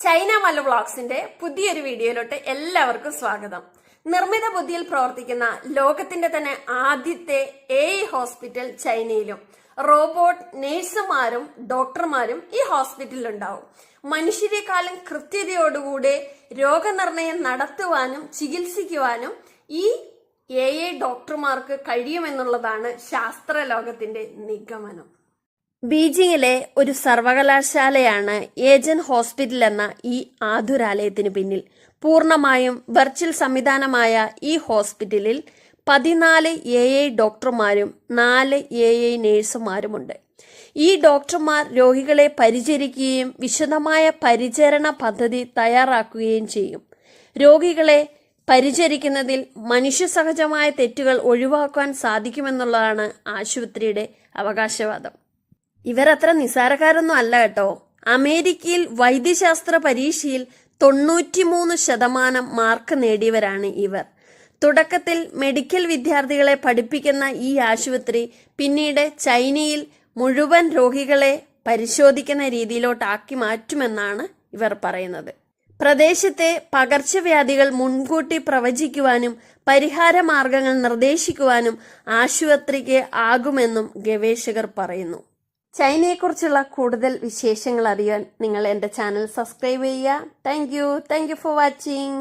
China മല വ്ളോഗ്സിന്റെ പുതിയൊരു വീഡിയോയിലോട്ട് എല്ലാവർക്കും സ്വാഗതം. നിർമ്മിത ബുദ്ധിയിൽ പ്രവർത്തിക്കുന്ന ലോകത്തിന്റെ തന്നെ ആദ്യത്തെ എ ഹോസ്പിറ്റൽ ചൈനയിലും റോബോട്ട് നേഴ്സുമാരും ഡോക്ടർമാരും ഈ ഹോസ്പിറ്റലിൽ ഉണ്ടാവും മനുഷ്യരെക്കാളും കൃത്യതയോടുകൂടെ രോഗനിർണയം നടത്തുവാനും ചികിത്സിക്കുവാനും ഈ എ ഡോക്ടർമാർക്ക് കഴിയുമെന്നുള്ളതാണ് ശാസ്ത്രലോകത്തിന്റെ നിഗമനം. ബീജിംഗിലെ ഒരു സർവകലാശാലയാണ് ഏജൻ ഹോസ്പിറ്റൽ എന്ന ഈ ആതുരാലയത്തിന് പിന്നിൽ. പൂർണമായും വെർച്വൽ സംവിധാനമായ ഈ ഹോസ്പിറ്റലിൽ പതിനാല് എ ഐ ഡോക്ടർമാരും നാല് എ ഐ നേഴ്സുമാരുമുണ്ട്. ഈ ഡോക്ടർമാർ രോഗികളെ പരിചരിക്കുകയും വിശദമായ പരിചരണ പദ്ധതി തയ്യാറാക്കുകയും ചെയ്യും. രോഗികളെ പരിചരിക്കുന്നതിൽ മനുഷ്യസഹജമായ തെറ്റുകൾ ഒഴിവാക്കാൻ സാധിക്കുമെന്നുള്ളതാണ് ആശുപത്രിയുടെ അവകാശവാദം. ഇവരത്ര നിസാരക്കാരൊന്നും അല്ല കേട്ടോ. അമേരിക്കയിൽ വൈദ്യശാസ്ത്ര പരീക്ഷയിൽ തൊണ്ണൂറ്റിമൂന്ന് ശതമാനം മാർക്ക് നേടിയവരാണ് ഇവർ. തുടക്കത്തിൽ മെഡിക്കൽ വിദ്യാർത്ഥികളെ പഠിപ്പിക്കുന്ന ഈ ആശുപത്രി പിന്നീട് ചൈനയിൽ മുഴുവൻ രോഗികളെ പരിശോധിക്കുന്ന രീതിയിലോട്ടാക്കി മാറ്റുമെന്നാണ് ഇവർ പറയുന്നത്. പ്രദേശത്തെ പകർച്ചവ്യാധികൾ മുൻകൂട്ടി പ്രവചിക്കുവാനും പരിഹാര മാർഗങ്ങൾ നിർദ്ദേശിക്കുവാനും ആശുപത്രിക്ക് ആകുമെന്നും ഗവേഷകർ പറയുന്നു. ചൈനയെക്കുറിച്ചുള്ള കൂടുതൽ വിശേഷങ്ങൾ അറിയാൻ നിങ്ങൾ എന്റെ ചാനൽ സബ്സ്ക്രൈബ് ചെയ്യുക. Thank you thank you for watching